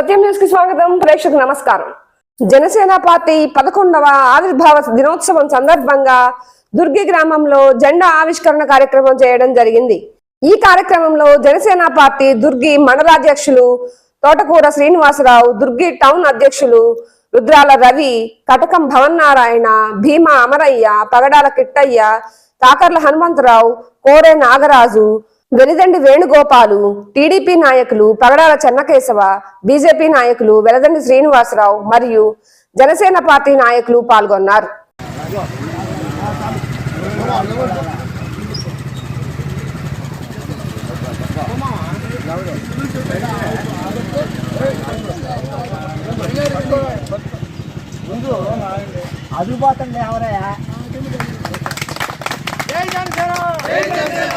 సత్యం న్యూస్కి స్వాగతం. ప్రేక్షకు నమస్కారం. జనసేన పార్టీ పదకొండవ ఆవిర్భావ దినోత్సవం సందర్భంగా దుర్గి గ్రామంలో జెండా ఆవిష్కరణ కార్యక్రమం చేయడం జరిగింది. ఈ కార్యక్రమంలో జనసేన పార్టీ దుర్గి మండలాధ్యక్షులు తోటకూర శ్రీనివాసరావు దుర్గి టౌన్ అధ్యక్షులు రుద్రాల రవి కటకం భవన్ నారాయణ భీమా అమరయ్య పగడాల కిట్టయ్య కాకర్ల హనుమంతరావు కోరే నాగరాజు వెలిదండి వేణుగోపాలు టీడీపీ నాయకులు పగడాల చెన్నకేశవ బీజేపీ నాయకులు వెలదండి శ్రీనివాసరావు మరియు జనసేన పార్టీ నాయకులు పాల్గొన్నారు. అది పోతుంది ఎవరయ్యా జై జనసేన! జై జనసేన!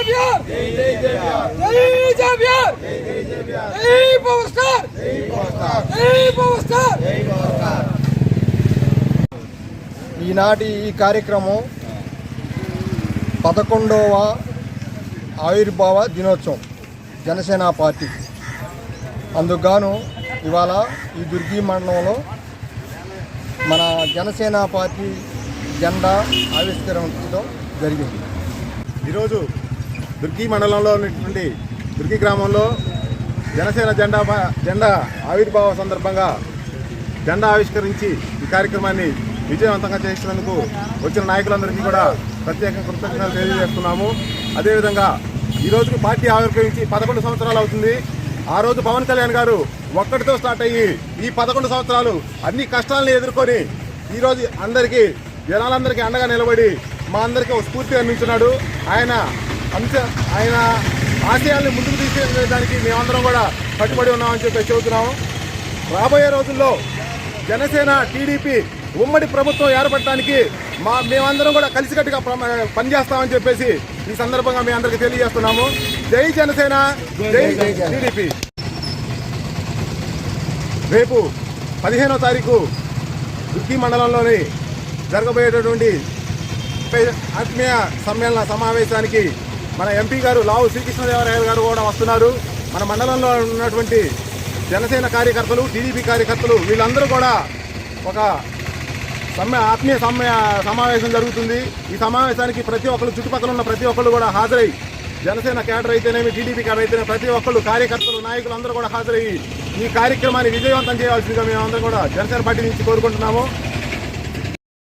జాబియర్ జై జాబియర్ జై పవర్ స్టార్ జై పవర్ స్టార్ ఈనాటి ఈ కార్యక్రమం పదకొండవ ఆవిర్భావ దినోత్సవం జనసేన పార్టీ అందుకుగాను ఇవాళ ఈ దుర్గి మండలంలో మన జనసేన పార్టీ జెండా ఆవిష్కరించడం జరిగింది ఈరోజు దుర్గి మండలంలో ఉన్నటువంటి దుర్కి గ్రామంలో జనసేన జెండా జెండా ఆవిర్భావ సందర్భంగా జెండా ఆవిష్కరించి ఈ కార్యక్రమాన్ని విజయవంతంగా చేసినందుకు వచ్చిన నాయకులందరికీ కూడా ప్రత్యేక కృతజ్ఞతలు తెలియజేస్తున్నాము. అదేవిధంగా ఈ రోజుకి పార్టీ ఆవిర్భవించి పదకొండు సంవత్సరాలు అవుతుంది. ఆ రోజు పవన్ కళ్యాణ్ గారు ఒక్కటితో స్టార్ట్ అయ్యి ఈ పదకొండు సంవత్సరాలు అన్ని కష్టాలను ఎదుర్కొని ఈరోజు అందరికీ జనాలందరికీ అండగా నిలబడి మా అందరికీ ఒక స్ఫూర్తి అందించున్నాడు ఆయన అంశ ఆయన ఆశయాల్ని ముందుకు తీసుకెళ్ళడానికి మేమందరం కూడా కట్టుబడి ఉన్నామని చెప్పి చెబుతున్నాము. రాబోయే రోజుల్లో జనసేన టీడీపీ ఉమ్మడి ప్రభుత్వం ఏర్పడటానికి మా మేమందరం కూడా కలిసికట్టుగా పనిచేస్తామని చెప్పేసి ఈ సందర్భంగా మీ అందరికీ తెలియజేస్తున్నాము. జై జనసేన జై టీడీపీ. రేపు పదిహేనో తారీఖు దుర్గి మండలంలోని జరగబోయేటటువంటి ఆత్మీయ సమ్మేళన సమావేశానికి మన ఎంపీ గారు లావు శ్రీకృష్ణదేవరాయలు గారు కూడా వస్తున్నారు. మన మండలంలో ఉన్నటువంటి జనసేన కార్యకర్తలు టీడీపీ కార్యకర్తలు వీళ్ళందరూ కూడా ఒక సమ్మె ఆత్మీయ సమ్మె సమావేశం జరుగుతుంది. ఈ సమావేశానికి ప్రతి ఒక్కరు చుట్టుపక్కల ఉన్న ప్రతి ఒక్కరు కూడా హాజరై జనసేన కేడర్ అయితేనేమి టీడీపీ కేడర్ అయితేనే ప్రతి ఒక్కరు కార్యకర్తలు నాయకులు అందరూ కూడా హాజరయ్యి ఈ కార్యక్రమాన్ని విజయవంతం చేయాల్సిందిగా మేమందరం కూడా జనసేన పార్టీ నుంచి కోరుకుంటున్నాము.